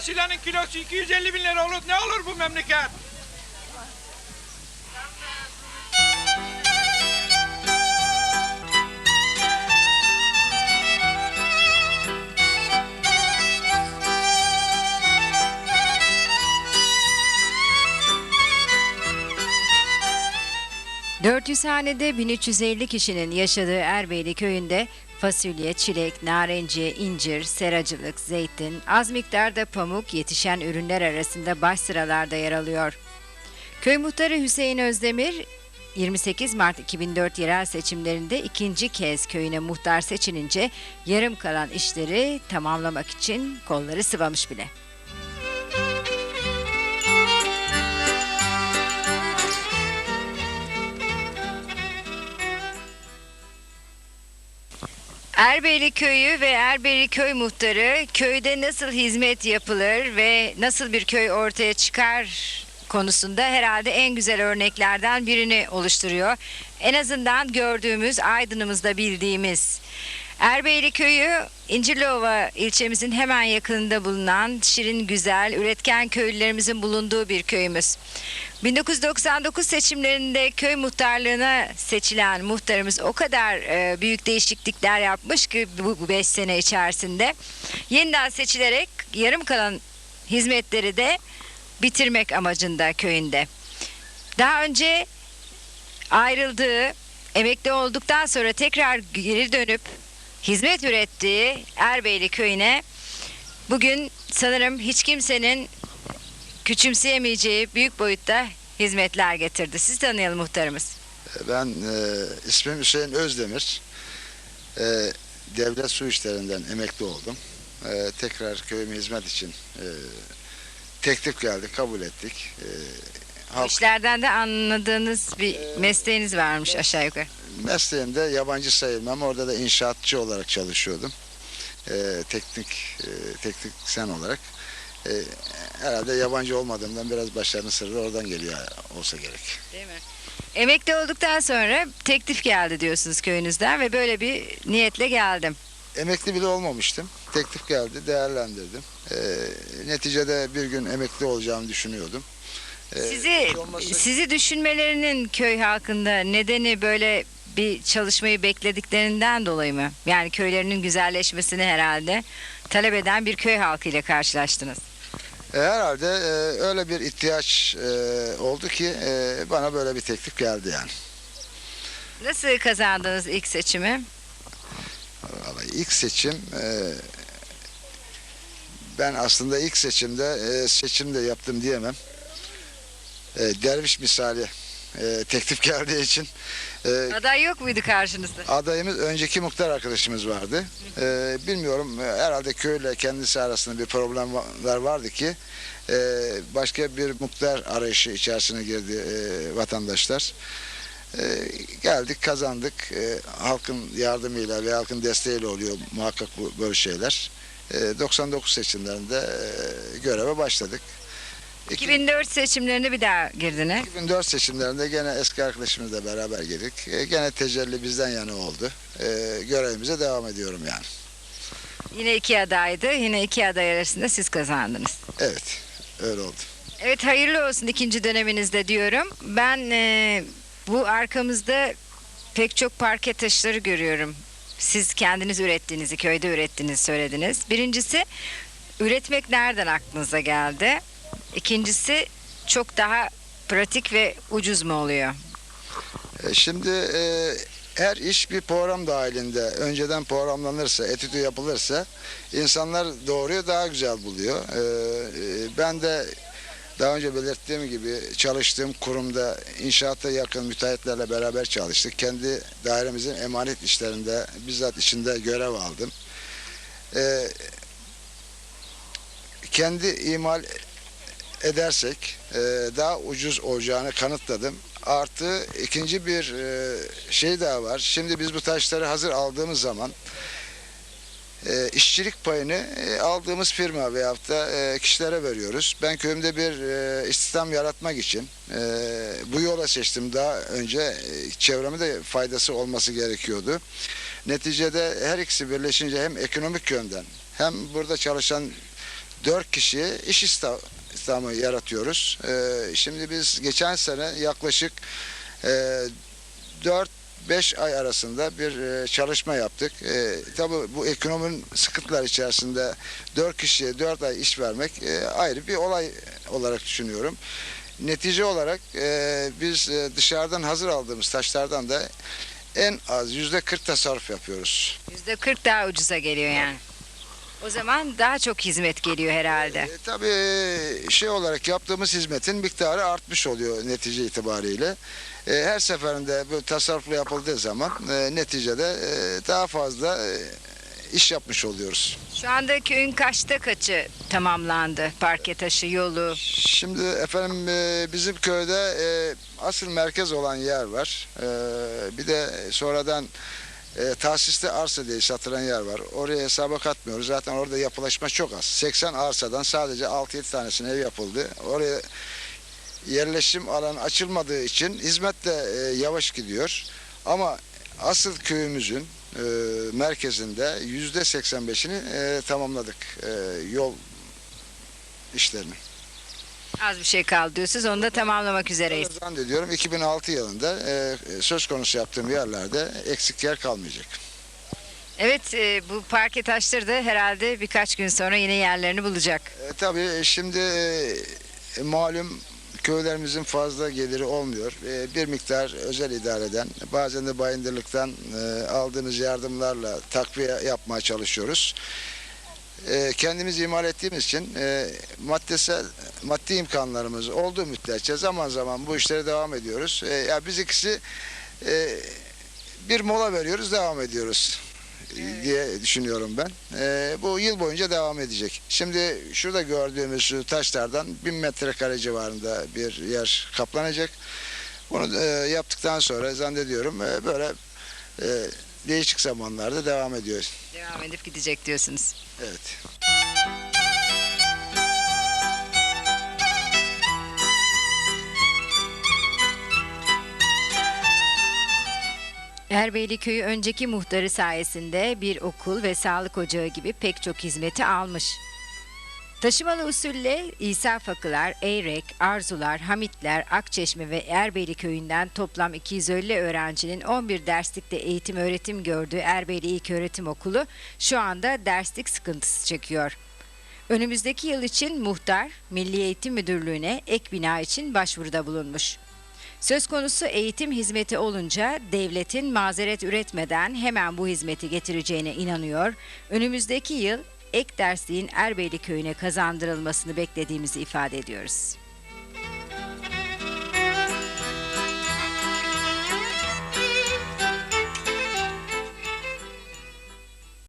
fasulyenin kilosu 250 bin lira olur. Ne olur bu memleket? ...400 hanede 1350 kişinin yaşadığı Erbeyli köyünde fasulye, çilek, narenciye, incir, seracılık, zeytin, az miktarda pamuk yetişen ürünler arasında baş sıralarda yer alıyor. Köy muhtarı Hüseyin Özdemir 28 Mart 2004 yerel seçimlerinde ikinci kez köyüne muhtar seçilince yarım kalan işleri tamamlamak için kolları sıvamış bile. Erbeyli Köyü ve Erbeyli Köy Muhtarı köyde nasıl hizmet yapılır ve nasıl bir köy ortaya çıkar konusunda herhalde en güzel örneklerden birini oluşturuyor. En azından gördüğümüz, Aydın'ımızda bildiğimiz. Erbeyli Köyü İncirliova ilçemizin hemen yakınında bulunan şirin güzel, üretken köylülerimizin bulunduğu bir köyümüz. 1999 seçimlerinde köy muhtarlığına seçilen muhtarımız o kadar e, büyük değişiklikler yapmış ki bu 5 sene içerisinde yeniden seçilerek yarım kalan hizmetleri de bitirmek amacında köyünde. Daha önce ayrıldığı, emekli olduktan sonra tekrar geri dönüp hizmet ürettiği Erbeyli köyüne bugün sanırım hiç kimsenin küçümseyemeyeceği büyük boyutta hizmetler getirdi. Siz tanıyalım muhtarımız. Ben e, ismim Hüseyin Özdemir. E, devlet su işlerinden emekli oldum. E, tekrar köyüme hizmet için e, teklif geldi, kabul ettik. E, halk işlerden de anladığınız bir mesleğiniz varmış aşağı yukarı. mesleğimde yabancı sayılmam. Orada da inşaatçı olarak çalışıyordum. E, teknik e, tekniksen olarak. E, herhalde yabancı olmadığımdan biraz başlarının sırrı oradan geliyor olsa gerek. Değil mi? Emekli olduktan sonra teklif geldi diyorsunuz köyünüzden ve böyle bir niyetle geldim. Emekli bile olmamıştım. Teklif geldi, değerlendirdim. Ee, neticede bir gün emekli olacağımı düşünüyordum. Ee, Sizi hiç olmazsa- sizi düşünmelerinin köy halkında nedeni böyle bir çalışmayı beklediklerinden dolayı mı? Yani köylerinin güzelleşmesini herhalde talep eden bir köy halkı ile karşılaştınız. E, herhalde e, öyle bir ihtiyaç e, oldu ki e, bana böyle bir teklif geldi yani. Nasıl kazandınız ilk seçimi? Vallahi ilk seçim e, ben aslında ilk seçimde e, seçim de yaptım diyemem. E, derviş misali e, teklif geldiği için e, Aday yok muydu karşınızda? adayımız önceki muhtar arkadaşımız vardı. Ee, bilmiyorum e, herhalde köyle kendisi arasında bir problemler vardı ki e, başka bir muhtar arayışı içerisine girdi e, vatandaşlar. E, geldik kazandık. E, halkın yardımıyla ve halkın desteğiyle oluyor muhakkak bu böyle şeyler. E, 99 seçimlerinde e, göreve başladık. 2004 seçimlerinde bir daha girdiniz. 2004 seçimlerinde gene eski arkadaşımızla beraber girdik. E, gene tecelli bizden yana oldu. E, görevimize devam ediyorum yani. Yine iki adaydı. Yine iki aday arasında siz kazandınız. Evet, öyle oldu. Evet hayırlı olsun ikinci döneminizde diyorum. Ben e, bu arkamızda pek çok parke taşları görüyorum. Siz kendiniz ürettiğinizi, köyde ürettiğinizi söylediniz. Birincisi üretmek nereden aklınıza geldi? İkincisi çok daha pratik ve ucuz mu oluyor? E, şimdi e, her iş bir program dahilinde önceden programlanırsa, etüdü yapılırsa insanlar doğruyu daha güzel buluyor. E, e, ben de daha önce belirttiğim gibi çalıştığım kurumda inşaata yakın müteahhitlerle beraber çalıştık. Kendi dairemizin emanet işlerinde bizzat içinde görev aldım. E, kendi imal edersek e, daha ucuz olacağını kanıtladım. Artı ikinci bir e, şey daha var. Şimdi biz bu taşları hazır aldığımız zaman e, işçilik payını e, aldığımız firma veyahut da e, kişilere veriyoruz. Ben köyümde bir e, istihdam yaratmak için e, bu yola seçtim. Daha önce e, çevreme de faydası olması gerekiyordu. Neticede her ikisi birleşince hem ekonomik yönden hem burada çalışan dört kişiye iş istihdamı yaratıyoruz. Ee, şimdi biz geçen sene yaklaşık e, 4-5 ay arasında bir e, çalışma yaptık. E, tabii bu ekonominin sıkıntılar içerisinde 4 kişiye 4 ay iş vermek e, ayrı bir olay olarak düşünüyorum. Netice olarak e, biz dışarıdan hazır aldığımız taşlardan da en az yüzde 40 tasarruf yapıyoruz. Yüzde 40 daha ucuza geliyor yani. O zaman daha çok hizmet geliyor herhalde. E, tabii şey olarak yaptığımız hizmetin miktarı artmış oluyor netice itibariyle. E, her seferinde bu tasarruflu yapıldığı zaman e, neticede e, daha fazla e, iş yapmış oluyoruz. Şu anda köyün kaçta kaçı tamamlandı? Parke taşı, yolu. Şimdi efendim e, bizim köyde e, asıl merkez olan yer var. E, bir de sonradan e, tahsiste arsa diye satılan yer var. Oraya hesaba katmıyoruz. Zaten orada yapılaşma çok az. 80 arsadan sadece 6-7 tanesine ev yapıldı. Oraya yerleşim alanı açılmadığı için hizmet de e, yavaş gidiyor. Ama asıl köyümüzün e, merkezinde yüzde 85'ini e, tamamladık e, yol işlerini. Az bir şey kaldı diyorsunuz. Onu da tamamlamak üzereyiz. Zannediyorum 2006 yılında e, söz konusu yaptığım yerlerde eksik yer kalmayacak. Evet e, bu parke taşları da herhalde birkaç gün sonra yine yerlerini bulacak. E, tabii şimdi e, malum köylerimizin fazla geliri olmuyor. E, bir miktar özel idareden bazen de bayındırlıktan e, aldığımız yardımlarla takviye yapmaya çalışıyoruz. E, kendimiz imal ettiğimiz için e, maddesel maddi imkanlarımız olduğu müddetçe zaman zaman bu işlere devam ediyoruz. E, ya biz ikisi e, bir mola veriyoruz, devam ediyoruz diye düşünüyorum ben. E, bu yıl boyunca devam edecek. Şimdi şurada gördüğümüz şu taşlardan 1000 metrekare civarında bir yer kaplanacak. Bunu e, yaptıktan sonra zannediyorum e, böyle e, değişik zamanlarda devam ediyor. Devam edip gidecek diyorsunuz. Evet. Erbeyli Köyü önceki muhtarı sayesinde bir okul ve sağlık ocağı gibi pek çok hizmeti almış. Taşımalı usulle İsa Fakılar, Eyrek, Arzular, Hamitler, Akçeşme ve Erbeyli Köyü'nden toplam 250 öğrencinin 11 derslikte eğitim öğretim gördüğü Erbeyli İlköğretim Okulu şu anda derslik sıkıntısı çekiyor. Önümüzdeki yıl için muhtar, Milli Eğitim Müdürlüğü'ne ek bina için başvuruda bulunmuş. Söz konusu eğitim hizmeti olunca devletin mazeret üretmeden hemen bu hizmeti getireceğine inanıyor. Önümüzdeki yıl ek dersliğin Erbeyli köyüne kazandırılmasını beklediğimizi ifade ediyoruz.